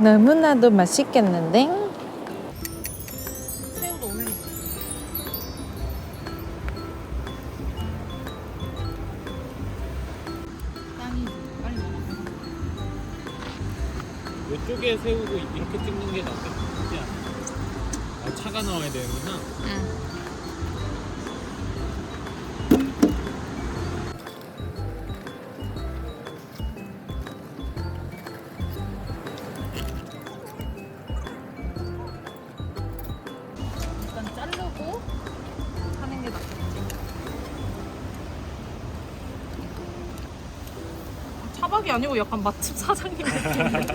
너무나도 맛있겠는데? 차박이 아니고 약간 맛집 사장님 느낌.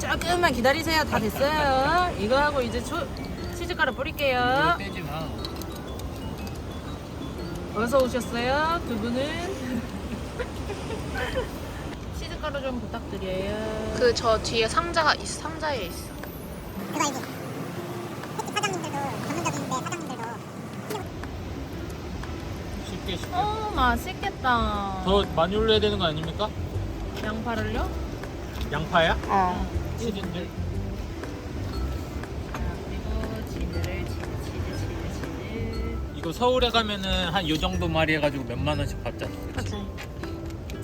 조금만 기다리세요. 다 됐어요. 이거 하고 이제 초, 치즈가루 뿌릴게요. 떼지 마. 어서 오셨어요? 두 분은 치즈가루 좀 부탁드려요. 그 저 뒤에 상자가 있 상자에 있어. 그거 이제 횟집 사장님들도 전문적인데 사장님들도 쉽게 쉽게. 어 맛있겠다. 더 많이 올려야 되는 거 아닙니까? 양파를요? 양파야? 어. 치즈인데. 자, 그리고 치즈를 치즈 치즈 치즈 치즈. 이거 서울에 가면은 한 요 정도 말이 해가지고 몇만 원씩 받잖아.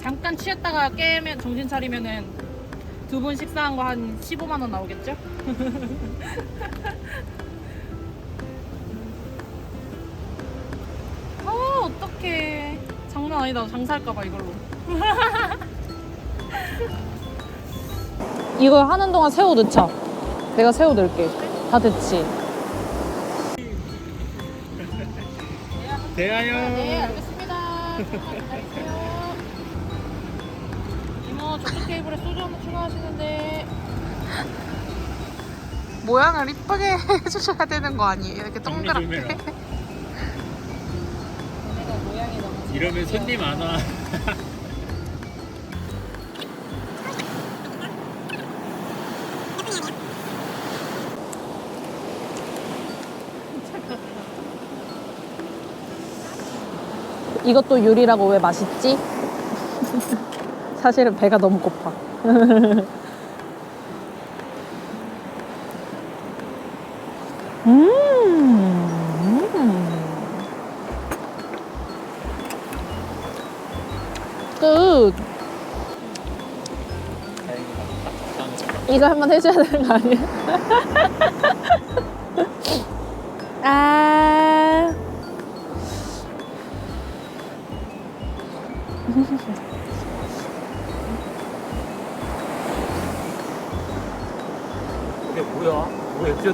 잠깐 취했다가 깨면 정신 차리면은 두 분 식사한 거 한 15만 원 나오겠죠? 어 어떡해 장난 아니다 장사할까 봐 이걸로 이거 하는 동안 새우 넣자. 내가 새우 넣을게. 다 됐지? 대하여. 네 알겠습니다 기다리세요 이모 저쪽 테이블에 소주 하나 추가하시는데 모양을 이쁘게 해주셔야 되는 거 아니에요? 이렇게 동그랗게. 모양이 너무 이러면 손님 안 와. 이것도 요리라고 왜 맛있지? 사실은 배가 너무 고파. 음. 끝. 이거 한번 해줘야 되는 거 아니야?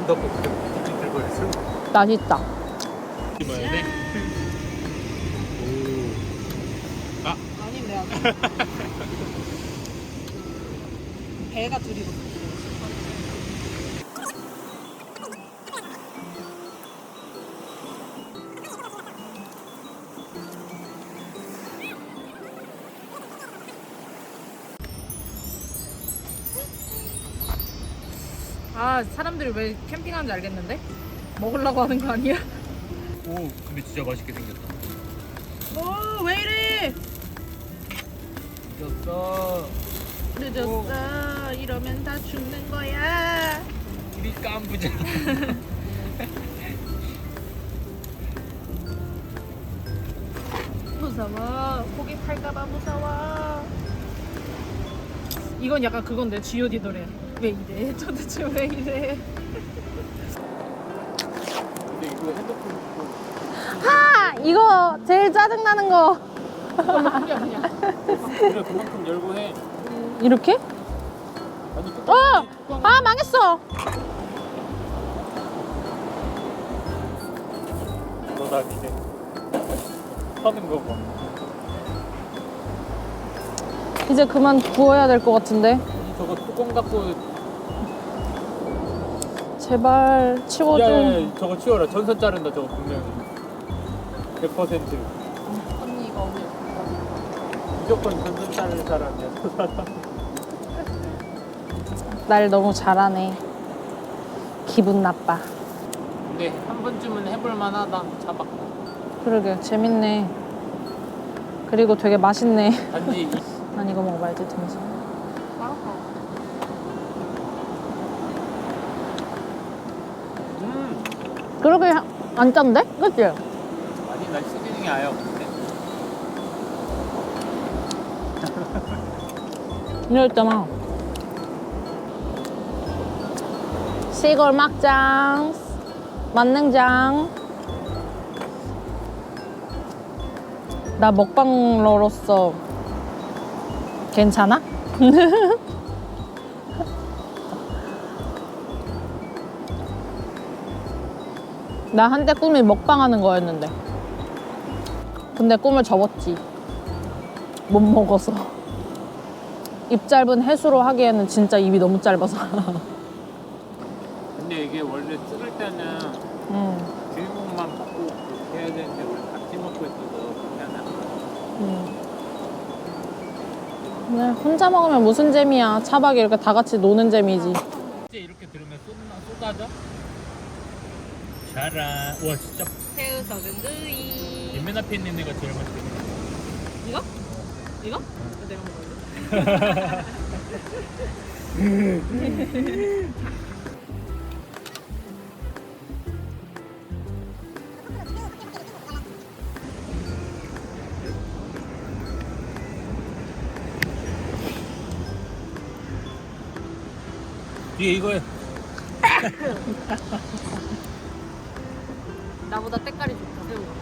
들고 있어? 맛있다. 입어야 돼? 오. 아, 아닌데. 배가 둘이고. 아 사람들이 왜 캠핑하는지 알겠는데? 먹으려고 하는 거 아니야? 오, 근데 진짜 맛있게 생겼다. 오 왜 이래? 늦었어. 늦었어. 이러면 다 죽는 거야. 우리 깜부자. 무서워. 고기 팔까봐 무서워. 이건 약간 그건데 G.O.D 노래. 왜 이래? 도대체 왜 이래? 근데 이거 핸드폰 아, 이거 제일 짜증나는 거. 그래 그만큼 열고 해. 이렇게? 아니 끝. 어! 아, 망했어. 너다 이제 하는 거 봐. 이제 그만 구워야 될 것 같은데. 저거 뚜껑 닫고 제발 치워 좀. 야야야 저거 치워라 전선 자른다 저거 분명히 100% 언니 이거 언니. 무조건 전선 자를 사람이야 날 너무 잘하네. 기분 나빠. 근데 한 번쯤은 해볼 만하다 차박 그러게 재밌네. 그리고 되게 맛있네. 단지 이- 난 이거 먹어봐야지 등심. 음 그렇게 안 짠데? 그치? 아니 난 시즈닝이 아예 없는데 이럴 때만 시골 막장 만능장 나 먹방러로서 괜찮아? 나 한때 꿈이 먹방하는 거였는데 근데 꿈을 접었지 못 먹어서 입 짧은 해수로 하기에는 진짜 입이 너무 짧아서. 근데 이게 원래 찍을 때는 음, 주인공만 먹고 그렇게 해야 되는데 우리 같이 먹고 있어서 하나 음. 그냥 혼자 먹으면 무슨 재미야. 차박이 이렇게 다 같이 노는 재미지. 이제 이렇게 들으면 쏟나, 쏟아져? 잘라 와 진짜 새우 썩은 구이. 맨 앞에 있는 애가 제일 맛있게 이거? 이거? 내가 먹을래. 뒤에 이거에 나보다 때깔이 좋다 새우가.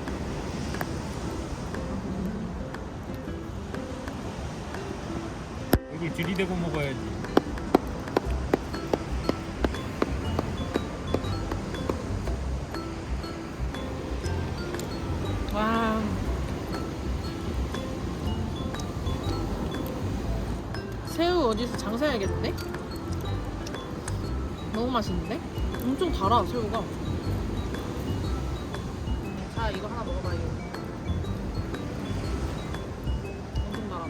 얼굴 들이대고 먹어야지 와. 새우 어디서 장사해야겠는데? 너무 맛있는데? 엄청 달아 새우가. 자 이거 하나 먹어봐 이거. 엄청 달아.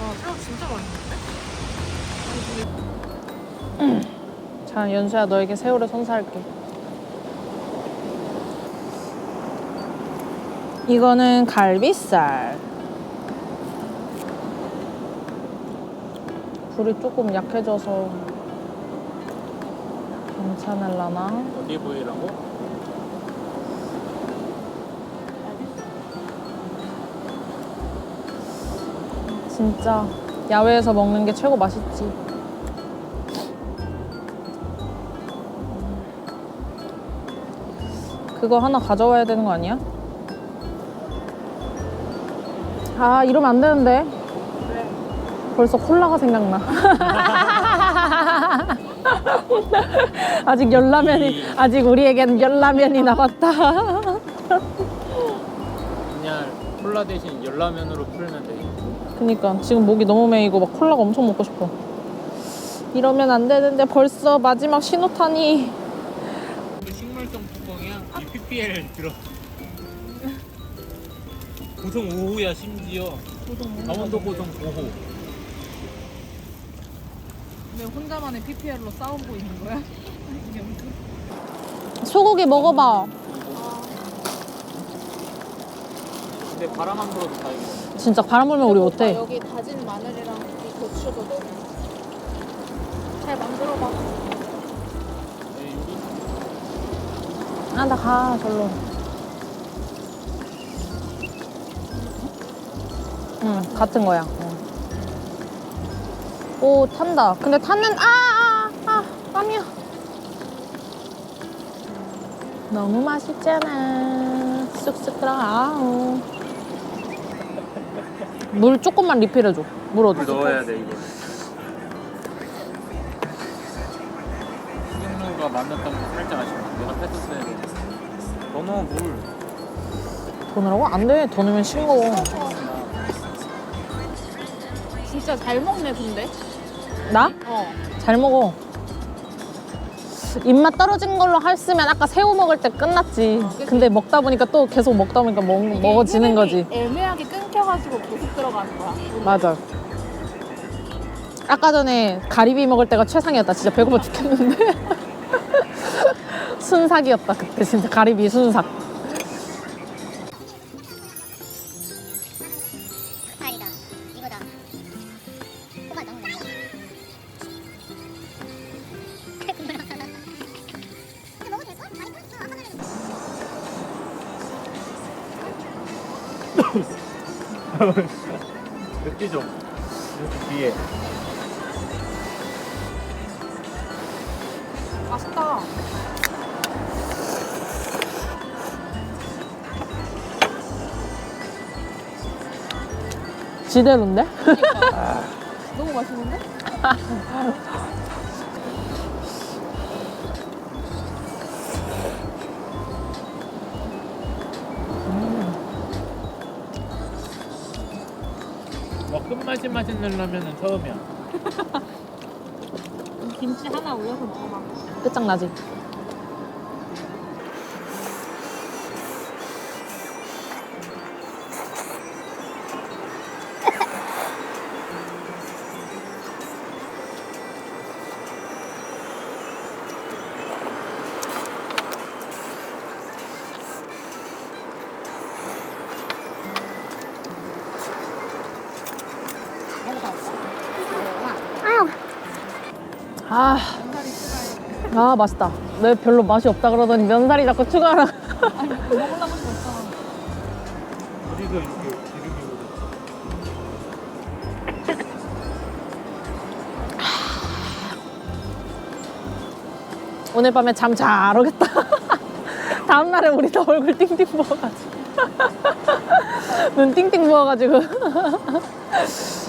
와 새우 진짜 맛있는데? 자, 연수야, 너에게 새우를 선사할게. 이거는 갈비살. 불이 조금 약해져서 괜찮을라나? 올리브유라고? 진짜 야외에서 먹는 게 최고 맛있지. 그거 하나 가져와야 되는 거 아니야? 아, 이러면 안 되는데. 벌써 콜라가 생각나. 아직 열라면이 아직 우리에겐 열라면이 남았다. 그냥 콜라 대신 열라면으로 풀면 돼. 그니까 지금 목이 너무 메이고 막 콜라가 엄청 먹고 싶어. 이러면 안 되는데 벌써 마지막 신호탄이 식물성 뚜껑이야. 이 PPL 들어. 고성 5호야 심지어. 강원도 고성 5호. 왜 혼자만의 PPL로 싸우고 있는 거야? 소고기 먹어봐. 근데 바람 안 불어도 다행이다. 진짜 바람 불면 우리 못해. 여기 다진 마늘이랑 이 고추도 넣어. 잘 만들어봐. 네, 여기 아 나 가 절로. 응 같은 거야. 응. 오 탄다. 근데 타는 아아아 아, 땀이야. 너무 맛있잖아. 쑥쑥 들어가. 아우. 물 조금만 리필해줘. 물 어디? 넣어야 돼 이거. 식용유가 만났다는 거 살짝 아쉽다. 내가 뺐었어야 돼. 더 넣어 물. 더 넣으라고? 안 돼. 더 넣으면 싱거워. 진짜 잘 먹네 근데. 나? 어. 잘 먹어. 입맛 떨어진 걸로 했으면 아까 새우 먹을 때 끝났지. 근데 먹다 보니까 또 계속 먹다 보니까 먹, 먹어지는 거지. 애매하게 끊겨가지고 계속 들어가는 거야. 맞아. 아까 전에 가리비 먹을 때가 최상이었다. 진짜 배고파 죽겠는데. 순삭이었다. 그때 진짜 가리비 순삭. 맵기 좀. 이렇게 뒤에. 맛있다. 지대로인데? 너무 맛있는데? 맛이 맛있는 라면은 처음이야. 김치 하나 올려서 먹어봐. 끝장나지. 아 맛있다. 왜 별로 맛이 없다 그러더니 면사리 자꾸 추가하라. 우리도 이렇게 기름이 오늘 밤에 잠 잘 오겠다. 다음 날에 우리 다 얼굴 띵띵 부어가지고. 눈 띵띵 부어가지고.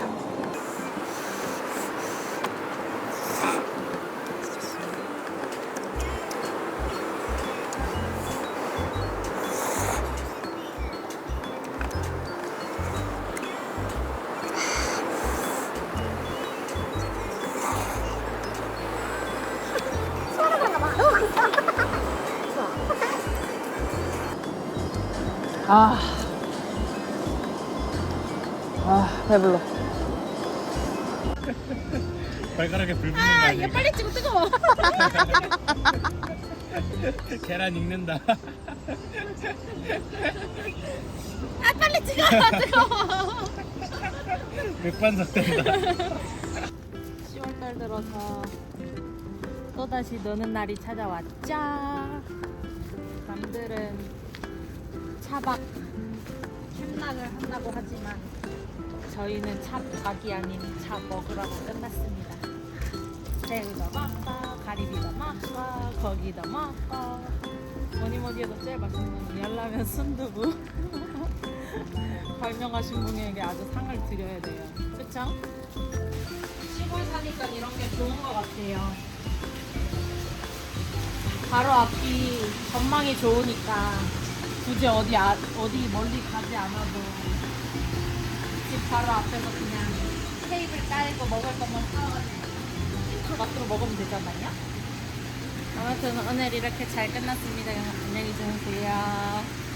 아. 아, 배불러. 발가락에 불 붙는 거 아니야? 빨리 찍어 뜨거워. 계란 익는다. 아 빨리 찍어 뜨거워. 맥반석 된다. 10월달 들어서 또다시 노는 날이 찾아왔죠. 남들은 차박 캠락을 한다고 하지만 저희는 차박이 아닌 차 먹으라고 끝났습니다. 새우도 먹고 가리비도 먹고 고기도 먹고 뭐니 뭐니 해도 제일 맛있는 건 열라면 순두부 발명하신 분에게 아주 상을 드려야 돼요. 그쵸? 시골 사니까 이런 게 좋은 것 같아요. 바로 앞이 전망이 좋으니까 굳이 어디 아, 어디 멀리 가지 않아도 집 바로 앞에서 그냥 테이블 깔고 먹을 것만 사와가지고 맛으로 먹으면 되잖아요. 아무튼 오늘 이렇게 잘 끝났습니다. 안녕히 주무세요.